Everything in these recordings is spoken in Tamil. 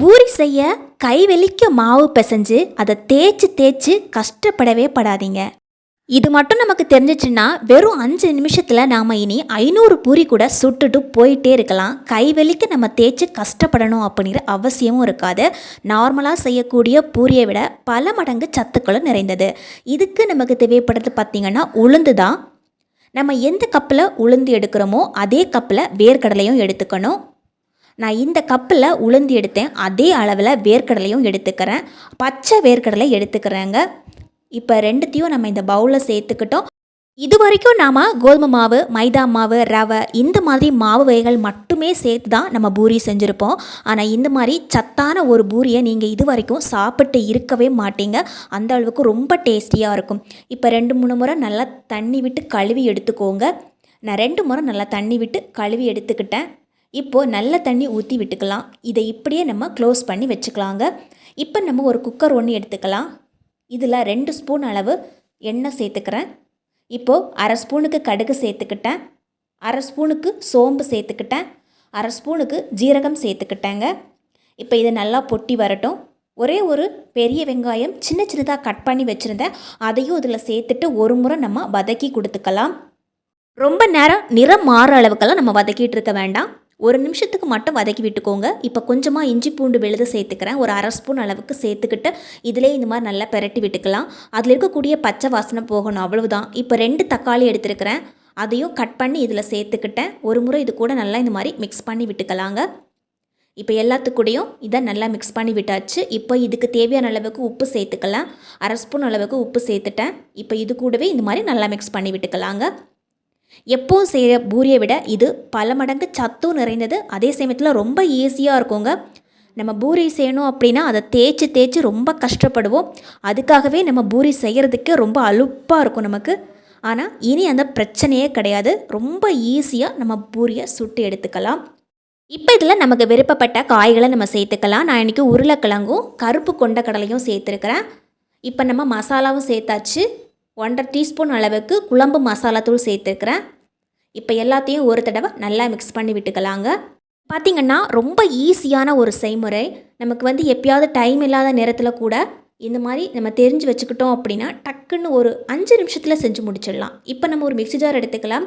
பூரி செய்ய கைவெளிக்க மாவு பிசைஞ்சு அதை தேய்ச்சி தேய்ச்சி கஷ்டப்படவே படாதீங்க. இது மட்டும் நமக்கு தெரிஞ்சிச்சுன்னா வெறும் அஞ்சு நிமிஷத்தில் நாம் இனி ஐநூறு பூரி கூட சுட்டுட்டு போயிட்டே இருக்கலாம். கைவெளிக்க நம்ம தேய்ச்சி கஷ்டப்படணும் அப்படிங்கிற அவசியமும் இருக்காது. நார்மலாக செய்யக்கூடிய பூரியை விட பல மடங்கு சத்துக்களும் நிறைந்தது. இதுக்கு நமக்கு தேவைப்படுறது பார்த்திங்கன்னா உளுந்து தான் நம்ம எந்த கப்பில் உளுந்து எடுக்கிறோமோ அதே கப்பில் வேர்க்கடலையும் எடுத்துக்கணும். நான் இந்த கப்பில் உளுந்து எடுத்தேன். அதே அளவில் வேர்க்கடலையும் எடுத்துக்கிறேன். பச்சை வேர்க்கடலை எடுத்துக்கிறேங்க. இப்போ ரெண்டுத்தையும் நம்ம இந்த பவுலில் சேர்த்துக்கிட்டோம். இது வரைக்கும் நாம் கோதுமை மாவு மைதா மாவு ரவை இந்த மாதிரி மாவு வகைகள் மட்டுமே சேர்த்து தான் நம்ம பூரி செஞ்சுருப்போம். ஆனால் இந்த மாதிரி சத்தான ஒரு பூரியை நீங்கள் இது வரைக்கும் சாப்பிட்டு இருக்கவே மாட்டீங்க. அந்த அளவுக்கு ரொம்ப டேஸ்டியாக இருக்கும். இப்போ ரெண்டு மூணு முறை நல்லா தண்ணி விட்டு கழுவி எடுத்துக்கோங்க. நான் ரெண்டு முறை நல்லா தண்ணி விட்டு கழுவி எடுத்துக்கிட்டேன். இப்போது நல்ல தண்ணி ஊற்றி விட்டுக்கலாம். இதை இப்படியே நம்ம க்ளோஸ் பண்ணி வச்சுக்கலாங்க. இப்போ நம்ம ஒரு குக்கர் ஒன்று எடுத்துக்கலாம். இதில் ரெண்டு ஸ்பூன் அளவு எண்ணெய் சேர்த்துக்கிறேன். இப்போது அரை ஸ்பூனுக்கு கடுகு சேர்த்துக்கிட்டேன். அரை ஸ்பூனுக்கு சோம்பு சேர்த்துக்கிட்டேன். அரை ஸ்பூனுக்கு ஜீரகம் சேர்த்துக்கிட்டேங்க. இப்போ இதை நல்லா பொட்டி வரட்டும். ஒரே ஒரு பெரிய வெங்காயம் சின்ன சின்னதாக கட் பண்ணி வச்சுருந்தேன். அதையும் இதில் சேர்த்துட்டு ஒரு முறை நம்ம வதக்கி கொடுத்துக்கலாம். ரொம்ப நேரம் நிறம் மாற அளவுக்கெல்லாம் நம்ம வதக்கிட்டு இருக்க வேண்டாம். ஒரு நிமிஷத்துக்கு மட்டும் வதக்கி விட்டுக்கோங்க. இப்போ கொஞ்சமாக இஞ்சி பூண்டு விழுது சேர்த்துக்கிறேன். ஒரு அரை ஸ்பூன் அளவுக்கு சேர்த்துக்கிட்டு இதிலே இந்த மாதிரி நல்லா பெரட்டி விட்டுக்கலாம். அதில் இருக்கக்கூடிய பச்சை வாசனை போகணும். அவ்வளவுதான். இப்போ ரெண்டு தக்காளி எடுத்துருக்கிறேன். அதையும் கட் பண்ணி இதில் சேர்த்துக்கிட்டேன். ஒரு முறை இது கூட நல்லா இந்த மாதிரி மிக்ஸ் பண்ணி விட்டுக்கலாங்க. இப்போ எல்லாத்துக்கூடையும் இதை நல்லா மிக்ஸ் பண்ணி விட்டாச்சு. இப்போ இதுக்கு தேவையான அளவுக்கு உப்பு சேர்த்துக்கலாம். அரை ஸ்பூன் அளவுக்கு உப்பு சேர்த்துட்டேன். இப்போ இது கூடவே இந்த மாதிரி நல்லா மிக்ஸ் பண்ணி விட்டுக்கலாங்க. எப்போவும் செய்கிற பூரியை விட இது பல மடங்கு சத்தும் நிறைந்தது. அதே சமயத்தில் ரொம்ப ஈஸியாக இருக்குங்க. நம்ம பூரி செய்யணும் அப்படின்னா அதை தேய்ச்சி தேய்ச்சி ரொம்ப கஷ்டப்படுவோம். அதுக்காகவே நம்ம பூரி செய்கிறதுக்கு ரொம்ப அலுப்பாக இருக்கும் நமக்கு. ஆனால் இனி அந்த பிரச்சனையே கிடையாது. ரொம்ப ஈஸியாக நம்ம பூரியை சுட்டு எடுத்துக்கலாம். இப்போ இதில் நமக்கு விருப்பப்பட்ட காய்களை நம்ம சேர்த்துக்கலாம். நான் இன்றைக்கி உருளைக்கிழங்கும் கருப்பு கொண்ட கடலையும் சேர்த்துருக்கிறேன். இப்போ நம்ம மசாலாவும் சேர்த்தாச்சு. ஒன்றரை டீஸ்பூன் அளவுக்கு குழம்பு மசாலாத்தூள் சேர்த்துருக்குறேன். இப்போ எல்லாத்தையும் ஒரு தடவை நல்லா மிக்ஸ் பண்ணி விட்டுக்கலாங்க. பார்த்திங்கன்னா ரொம்ப ஈஸியான ஒரு செய்முறை. நமக்கு வந்து எப்பயாவது டைம் இல்லாத நேரத்தில் கூட இந்த மாதிரி நம்ம தெரிஞ்சு வச்சுக்கிட்டோம் அப்படின்னா டக்குன்னு ஒரு அஞ்சு நிமிஷத்தில் செஞ்சு முடிச்சிடலாம். இப்போ நம்ம ஒரு மிக்ஸி ஜார் எடுத்துக்கலாம்.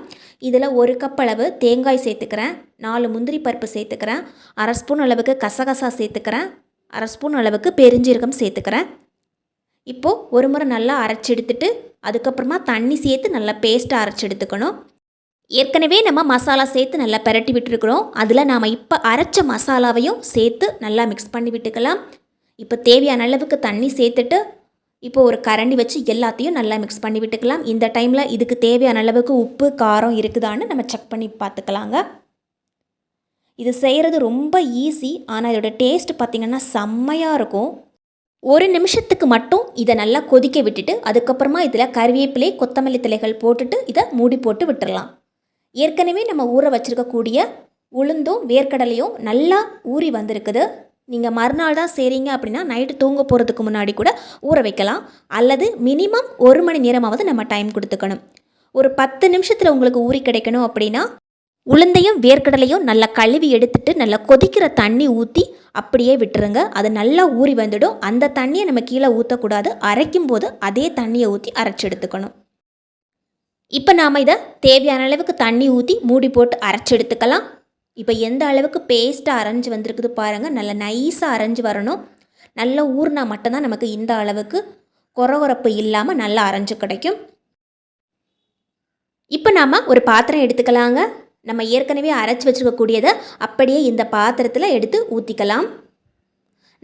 இதில் ஒரு கப் அளவு தேங்காய் சேர்த்துக்கிறேன். நாலு முந்திரி பருப்பு சேர்த்துக்கிறேன். அரை ஸ்பூன் அளவுக்கு கசகசா சேர்த்துக்கிறேன். அரை ஸ்பூன் அளவுக்கு பெருஞ்சீரகம் சேர்த்துக்கிறேன். இப்போது ஒரு முறை நல்லா அரைச்சி எடுத்துட்டு அதுக்கப்புறமா தண்ணி சேர்த்து நல்லா பேஸ்ட்டாக அரைச்சி எடுத்துக்கணும். ஏற்கனவே நம்ம மசாலா சேர்த்து நல்லா பரட்டி விட்டுருக்குறோம். அதில் நாம் இப்போ அரைச்ச மசாலாவையும் சேர்த்து நல்லா மிக்ஸ் பண்ணி விட்டுக்கலாம். இப்போ தேவையான அளவுக்கு தண்ணி சேர்த்துட்டு இப்போ ஒரு கரண்டி வச்சு எல்லாத்தையும் நல்லா மிக்ஸ் பண்ணி விட்டுக்கலாம். இந்த டைமில் இதுக்கு தேவையான அளவுக்கு உப்பு காரம் இருக்குதான்னு நம்ம செக் பண்ணி பார்த்துக்கலாங்க. இது செய்கிறது ரொம்ப ஈஸி ஆனால் இதோட டேஸ்ட் பார்த்திங்கன்னா செம்மையாக இருக்கும். ஒரு நிமிஷத்துக்கு மட்டும் இதை நல்லா கொதிக்க விட்டுட்டு அதுக்கப்புறமா இதில் கருவேப்பிலை கொத்தமல்லி தலைகள் போட்டுட்டு இதை மூடி போட்டு விட்டுடலாம் ஏற்கனவே நம்ம ஊற வச்சுருக்கக்கூடிய உளுந்தும் வேர்க்கடலையும் நல்லா ஊறி வந்திருக்குது. நீங்கள் மறுநாள் தான் செய்கிறீங்க அப்படின்னா நைட்டு தூங்க போகிறதுக்கு முன்னாடி கூட ஊற வைக்கலாம். அல்லது மினிமம் ஒரு மணி நேரமாவது நம்ம டைம் கொடுத்துக்கணும். ஒரு பத்து நிமிஷத்தில் உங்களுக்கு ஊறி கிடைக்கணும் அப்படின்னா உளுந்தையும் வேர்க்கடலையும் நல்லா கழுவி எடுத்துட்டு நல்லா கொதிக்கிற தண்ணி ஊற்றி அப்படியே விட்டுருங்க. அது நல்லா ஊறி வந்துடும். அந்த தண்ணியை நம்ம கீழே ஊற்றக்கூடாது அரைக்கும் போது அதே தண்ணியை ஊற்றி அரைச்சி எடுத்துக்கணும். இப்போ நாம் இதை தேவையான அளவுக்கு தண்ணி ஊற்றி மூடி போட்டு அரைச்சி எடுத்துக்கலாம். இப்போ எந்த அளவுக்கு பேஸ்ட்டாக அரைஞ்சி வந்திருக்குது பாருங்கள் நல்லா நைஸாக அரைஞ்சி வரணும். நல்லா ஊறினா மட்டும்தான் நமக்கு இந்த அளவுக்கு குறகுறப்பு இல்லாமல் நல்லா அரைஞ்சு கிடைக்கும். இப்போ நாம் ஒரு பாத்திரம் எடுத்துக்கலாங்க. நம்ம ஏற்கனவே அரைச்சி வச்சுருக்கக்கூடியதை அப்படியே இந்த பாத்திரத்தில் எடுத்து ஊற்றிக்கலாம்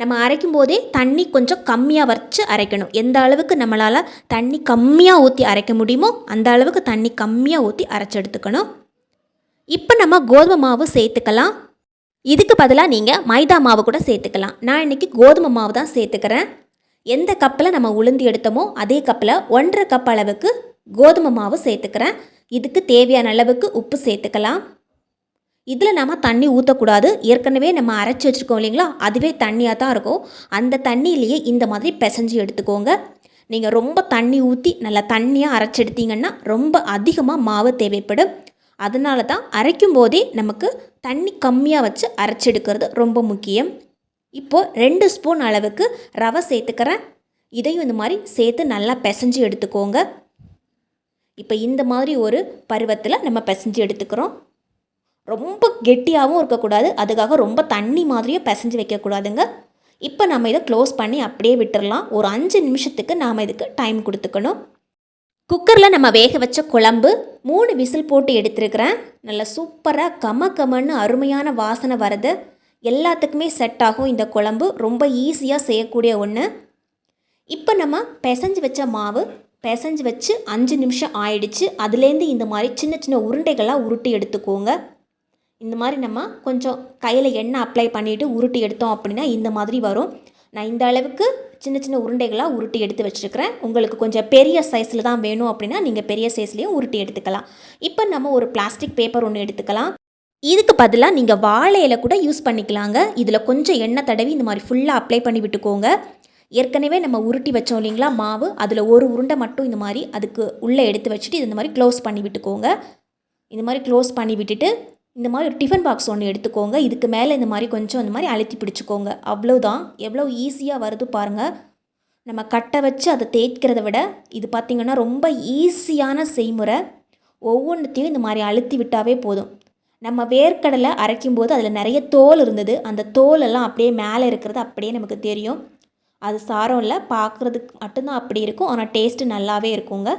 நம்ம அரைக்கும் போதே தண்ணி கொஞ்சம் கம்மியாக வச்சு அரைக்கணும். எந்த அளவுக்கு நம்மளால் தண்ணி கம்மியாக ஊற்றி அரைக்க முடியுமோ அந்த அளவுக்கு தண்ணி கம்மியாக ஊற்றி அரைச்சி எடுத்துக்கணும். இப்போ நம்ம கோதுமை மாவு சேர்த்துக்கலாம். இதுக்கு பதிலாக நீங்கள் மைதா மாவு கூட சேர்த்துக்கலாம். நான் இன்றைக்கி கோதுமை மாவு தான் சேர்த்துக்கிறேன். எந்த கப்பில் நம்ம உளுந்து எடுத்தோமோ அதே கப்பில் ஒன்றரை கப் அளவுக்கு கோதுமை மாவு சேர்த்துக்கிறேன். இதுக்கு தேவையான அளவுக்கு உப்பு சேர்த்துக்கலாம். இதில் நம்ம தண்ணி ஊற்றக்கூடாது ஏற்கனவே நம்ம அரைச்சி வச்சுருக்கோம் இல்லைங்களா? அதுவே தண்ணியாக தான் இருக்கும். அந்த தண்ணியிலேயே இந்த மாதிரி பிசைஞ்சு எடுத்துக்கோங்க. நீங்கள் ரொம்ப தண்ணி ஊற்றி நல்லா தண்ணியாக அரைச்சி எடுத்தீங்கன்னா ரொம்ப அதிகமாக மாவு தேவைப்படும். அதனால தான் அரைக்கும் போதே நமக்கு தண்ணி கம்மியாக வச்சு அரைச்சி எடுக்கிறது ரொம்ப முக்கியம். இப்போது ரெண்டு ஸ்பூன் அளவுக்கு ரவை சேர்த்துக்கிறேன். இதையும் இந்த மாதிரி சேர்த்து நல்லா பிசைஞ்சு எடுத்துக்கோங்க. இப்போ இந்த மாதிரி ஒரு பருவத்தில் நம்ம பிசைஞ்சு எடுத்துக்கிறோம். ரொம்ப கெட்டியாகவும் இருக்கக்கூடாது. அதுக்காக ரொம்ப தண்ணி மாதிரியும் பிசைஞ்சு வைக்கக்கூடாதுங்க. இப்போ நம்ம இதை க்ளோஸ் பண்ணி அப்படியே விட்டுடலாம் ஒரு அஞ்சு நிமிஷத்துக்கு நாம் இதுக்கு டைம் கொடுத்துக்கணும். குக்கரில் நம்ம வேக வச்ச குழம்பு மூணு விசில் போட்டு எடுத்துருக்கிறேன். நல்லா சூப்பராக கம கமன்னு அருமையான வாசனை வருது. எல்லாத்துக்குமே செட் ஆகும் இந்த குழம்பு. ரொம்ப ஈஸியாக செய்யக்கூடிய ஒன்று இப்போ நம்ம பிசைஞ்சு வச்ச மாவு பிசைஞ்சு வச்சு அஞ்சு நிமிஷம் ஆயிடுச்சு. அதுலேருந்து இந்த மாதிரி சின்ன சின்ன உருண்டைகளாக உருட்டி எடுத்துக்கோங்க. இந்த மாதிரி நம்ம கொஞ்சம் கையில் எண்ணெய் அப்ளை பண்ணிவிட்டு உருட்டி எடுத்தோம் அப்படின்னா இந்த மாதிரி வரும். நான் இந்த அளவுக்கு சின்ன சின்ன உருண்டைகளாக உருட்டி எடுத்து வச்சுருக்கிறேன். உங்களுக்கு கொஞ்சம் பெரிய சைஸில் தான் வேணும் அப்படின்னா நீங்கள் பெரிய சைஸ்லேயும் உருட்டி எடுத்துக்கலாம். இப்போ நம்ம ஒரு பிளாஸ்டிக் பேப்பர் ஒன்று எடுத்துக்கலாம். இதுக்கு பதிலாக நீங்கள் வாழை இலை கூட யூஸ் பண்ணிக்கலாங்க. இதில் கொஞ்சம் எண்ணெய் தடவி இந்த மாதிரி ஃபுல்லாக அப்ளை பண்ணி விட்டுக்கோங்க. ஏற்கனவே நம்ம உருட்டி வச்சோம் இல்லைங்களா மாவு? அதில் ஒரு உருண்டை மட்டும் இந்த மாதிரி அதுக்கு உள்ளே எடுத்து வச்சுட்டு இந்த மாதிரி க்ளோஸ் பண்ணி விட்டுக்கோங்க. இந்த மாதிரி க்ளோஸ் பண்ணி விட்டுட்டு இந்த மாதிரி ஒரு டிஃபன் பாக்ஸ் ஒன்று எடுத்துக்கோங்க. இதுக்கு மேலே இந்த மாதிரி கொஞ்சம் இந்த மாதிரி அழுத்தி பிடிச்சிக்கோங்க. அவ்வளோதான் எவ்வளோ ஈஸியாக வருது பாருங்கள் நம்ம கட்டை வச்சு அதை தேய்க்கிறத விட இது பார்த்திங்கன்னா ரொம்ப ஈஸியான செய்முறை. ஒவ்வொன்றுத்தையும் இந்த மாதிரி அழுத்தி விட்டாவே போதும். நம்ம வேர்க்கடலை அரைக்கும் போது அதில் நிறைய தோல் இருந்தது. அந்த தோலெல்லாம் அப்படியே மேலே இருக்கிறது அப்படியே நமக்கு தெரியும். அது சாரம் இல்லை பார்க்குறதுக்கு மட்டும்தான் அப்படி இருக்கும். ஆனால் டேஸ்ட்டு நல்லாவே இருக்குங்க.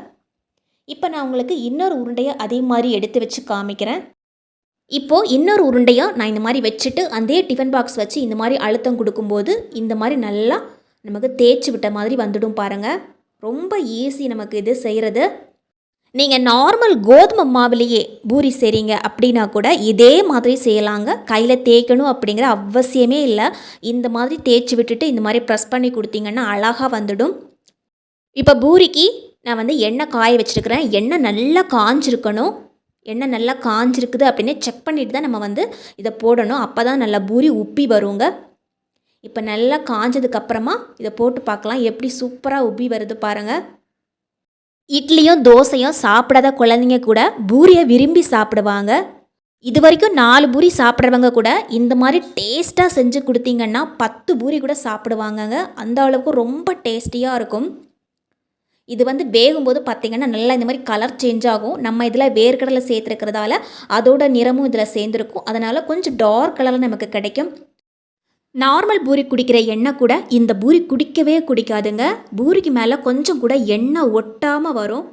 இப்போ நான் உங்களுக்கு இன்னொரு உருண்டையை அதே மாதிரி எடுத்து வச்சு காமிக்கிறேன். இப்போது இன்னொரு உருண்டையாக நான் இந்த மாதிரி வச்சுட்டு அதே டிஃபன் பாக்ஸ் வச்சு இந்த மாதிரி அழுத்தம் கொடுக்கும்போது இந்த மாதிரி நல்லா நமக்கு தேய்ச்சி விட்ட மாதிரி வந்துடும் பாருங்கள் ரொம்ப ஈஸி நமக்கு இது செய்கிறது நீங்கள் நார்மல் கோதுமை மாவுலேயே பூரி செய்கிறீங்க அப்படின்னா கூட இதே மாதிரி செய்யலாங்க. கையில் தேய்க்கணும் அப்படிங்கிற அவசியமே இல்லை. இந்த மாதிரி தேய்ச்சி விட்டுட்டு இந்த மாதிரி ப்ரெஸ் பண்ணி கொடுத்தீங்கன்னா அழகாக வந்துடும். இப்போ பூரிக்கு நான் வந்து எண்ணெய் காய வச்சுருக்கிறேன். எண்ணெய் நல்லா காஞ்சிருக்கணும். எண்ணெய் நல்லா காஞ்சிருக்குது அப்படின்னு செக் பண்ணிட்டு தான் நம்ம வந்து இதை போடணும். அப்போ தான் நல்லா பூரி உப்பி வருங்க. இப்போ நல்லா காஞ்சதுக்கப்புறமா இதை போட்டு பார்க்கலாம். எப்படி சூப்பராக உப்பி வருது பாருங்கள் இட்லியும் தோசையும் சாப்பிடாத குழந்தைங்க கூட பூரியை விரும்பி சாப்பிடுவாங்க. இது வரைக்கும் நாலு பூரி சாப்பிட்றவங்க கூட இந்த மாதிரி டேஸ்ட்டாக செஞ்சு கொடுத்தீங்கன்னா பத்து பூரி கூட சாப்பிடுவாங்கங்க. அந்த அளவுக்கு ரொம்ப டேஸ்டியாக இருக்கும். இது வந்து வேகும்போது பார்த்திங்கன்னா நல்லா இந்த மாதிரி கலர் சேஞ்ச் ஆகும். நம்ம இதில் வேர்க்கடலை சேர்த்துருக்கிறதால அதோட நிறமும் இதில் சேர்ந்துருக்கும். அதனால் கொஞ்சம் டார்க் கலரில் நமக்கு கிடைக்கும். நார்மல் பூரி குடிக்கிற எண்ணெய் கூட இந்த பூரி குடிக்கவே குடிக்காதுங்க. பூரிக்கு மேலே கொஞ்சம் கூட எண்ணெய் ஒட்டாமல் வரும்.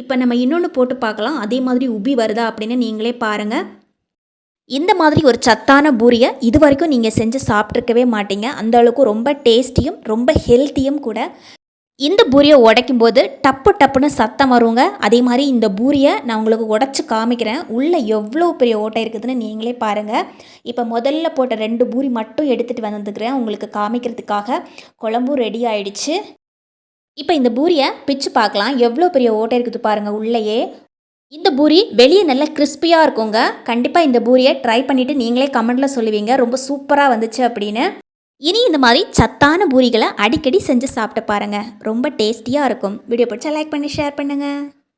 இப்போ நம்ம இன்னொன்று போட்டு பார்க்கலாம். அதே மாதிரி உபி வருதா அப்படின்னு நீங்களே பாருங்கள் இந்த மாதிரி ஒரு சத்தான பூரியை இது வரைக்கும் நீங்கள் செஞ்சு சாப்பிட்ருக்கவே மாட்டீங்க. அந்த அளவுக்கு ரொம்ப டேஸ்டியும் ரொம்ப ஹெல்த்தியும் கூட இந்த பூரியை உடைக்கும் போது டப்பு டப்புன்னு சத்தம் வருங்க. அதே மாதிரி இந்த பூரியை நான் உங்களுக்கு உடச்சி காமிக்கிறேன். உள்ளே எவ்வளோ பெரிய ஓட்டை இருக்குதுன்னு நீங்களே பாருங்கள் இப்போ முதல்ல போட்ட ரெண்டு பூரி மட்டும் எடுத்துகிட்டு வந்துக்கிறேன் உங்களுக்கு காமிக்கிறதுக்காக. குழம்பும் ரெடி ஆயிடுச்சு. இப்போ இந்த பூரியை பிச்சு பார்க்கலாம். எவ்வளோ பெரிய ஓட்டை இருக்குது பாருங்கள் உள்ளேயே. இந்த பூரி வெளியே நல்லா கிறிஸ்பியாக இருக்குங்க. கண்டிப்பாக இந்த பூரியை ட்ரை பண்ணிவிட்டு நீங்களே கமெண்ட்டில் சொல்லுவீங்க. ரொம்ப சூப்பராக வந்துச்சு அப்படின்னு. இனி இந்த மாதிரி சத்தான பூரிகளை அடிக்கடி செஞ்சு சாப்பிட்டு பாருங்கள் ரொம்ப டேஸ்டியாக இருக்கும். வீடியோ பிடிச்சா லைக் பண்ணி ஷேர் பண்ணுங்கள்